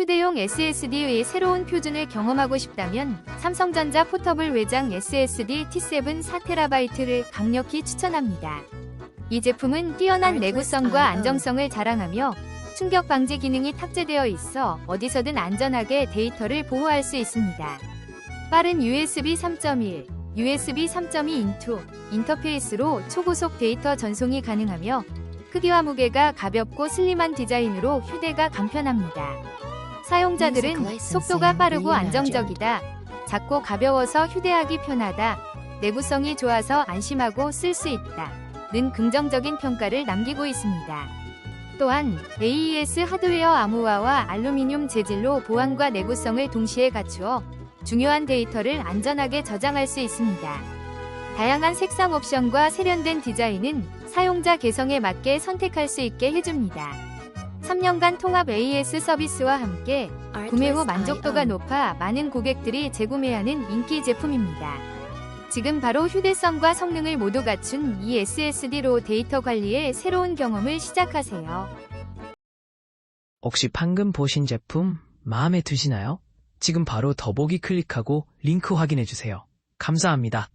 휴대용 SSD의 새로운 표준을 경험하고 싶다면 삼성전자 포터블 외장 SSD T7 4TB를 강력히 추천합니다. 이 제품은 뛰어난 내구성과 안정성을 자랑하며 충격 방지 기능이 탑재되어 있어 어디서든 안전하게 데이터를 보호할 수 있습니다. 빠른 USB 3.1, USB 3.2 인투 인터페이스로 초고속 데이터 전송이 가능하며 크기와 무게가 가볍고 슬림한 디자인으로 휴대가 간편합니다. 사용자들은 속도가 빠르고 안정적이다. 작고 가벼워서 휴대하기 편하다. 내구성이 좋아서 안심하고 쓸 수 있다. 는 긍정적인 평가를 남기고 있습니다. 또한 AES 하드웨어 암호화와 알루미늄 재질로 보안과 내구성을 동시에 갖추어 중요한 데이터를 안전하게 저장할 수 있습니다. 다양한 색상 옵션과 세련된 디자인은 사용자 개성에 맞게 선택할 수 있게 해줍니다. 3년간 통합 AS 서비스와 함께 구매 후 만족도가 높아 많은 고객들이 재구매하는 인기 제품입니다. 지금 바로 휴대성과 성능을 모두 갖춘 이 SSD로 데이터 관리의 새로운 경험을 시작하세요. 혹시 방금 보신 제품 마음에 드시나요? 지금 바로 더보기 클릭하고 링크 확인해 주세요. 감사합니다.